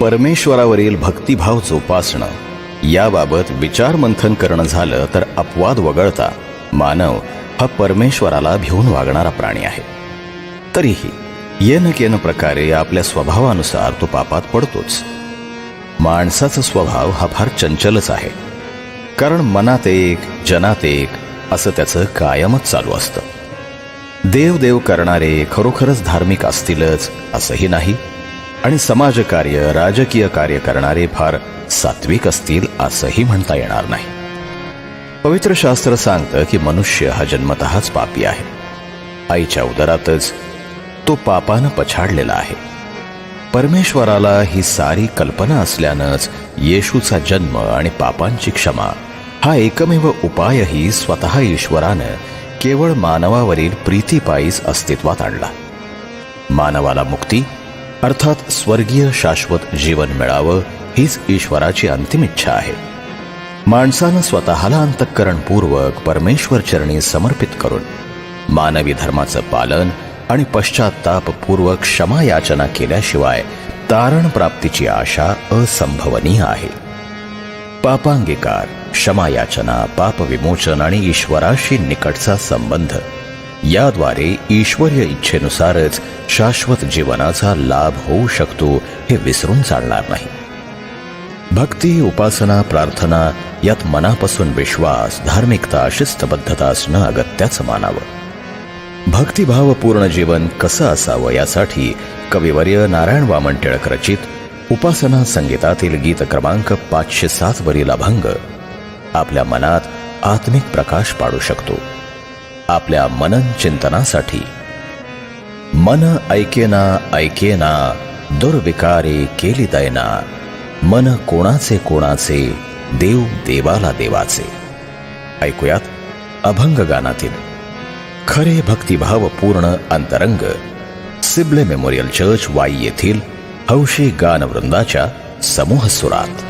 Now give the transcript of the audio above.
परमेश्वरावरील भक्तिभाव जोपासणं. याबाबत विचारमंथन करणं झालं तर अपवाद वगळता मानव हा परमेश्वराला भिवून वागणारा प्राणी आहे. तरीही येन केन प्रकारे आपल्या स्वभावानुसार तो पापात पडतोच. माणसाचा स्वभाव हा फार चंचलच आहे. कारण मनात एक जनात एक असं त्याचं कायमच चालू असतं. देव देव करणारे खरोखरच धार्मिक असतीलच असंही नाही. आणि समाजकार्य राजकीय कार्य करणारे फार सात्विक असतील असंही म्हणता येणार नाही. पवित्र शास्त्र सांगतं की मनुष्य हा जन्मतःच पापी आहे. आईच्या उदरातच तो पापानं पछाडलेला आहे. परमेश्वराला ही सारी कल्पना असल्यानंच येशूचा जन्म आणि पापांची क्षमा हा एकमेव उपायही स्वतः ईश्वरानं केवळ मानवावरील प्रीतीपायीच अस्तित्वात आणला. मानवाला मुक्ती अर्थात स्वर्गीय शाश्वत जीवन मिळावं हीच ईश्वराची अंतिम इच्छा आहे. माणसानं स्वतःला अंतःकरणपूर्वक परमेश्वर चरणी समर्पित करून मानवी धर्माचं पालन आणि पश्चातापपूर्वक क्षमा याचना केल्याशिवाय तारण प्राप्तीची आशा असंभवनीय आहे. पापांगीकार क्षमा याचना आणि ईश्वराशी निकटचा संबंध याद्वारे ईश्वरीय इच्छेनुसारच शाश्वत जीवनाचा लाभ होऊ शकतो हे विसरून चालणार नाही. भक्ती उपासना प्रार्थना यात मनापासून विश्वास धार्मिकता शिस्तबद्धता असणं अगत्याचं मानावं. भक्तिभावपूर्ण जीवन कसं असावं यासाठी कविवर्य नारायण वामन टिळक रचित उपासना संगीतातील गीत क्रमांक पाचशे सात वरील अभंग आपल्या मनात आत्मिक प्रकाश पाडू शकतो. आपल्या मनन चिंतनासाठी. मन ऐकेना ऐकेना दुर्विकारे केली दैना. मन कोणाचे कोणाचे देव देवाला देवाचे. ऐकूयात अभंग गानातील. खरे भक्तिभाव पूर्ण अंतरंग सिबले मेमोरियल चर्च वाई येथील हौशी गानवृंदाच्या समूह सुरात.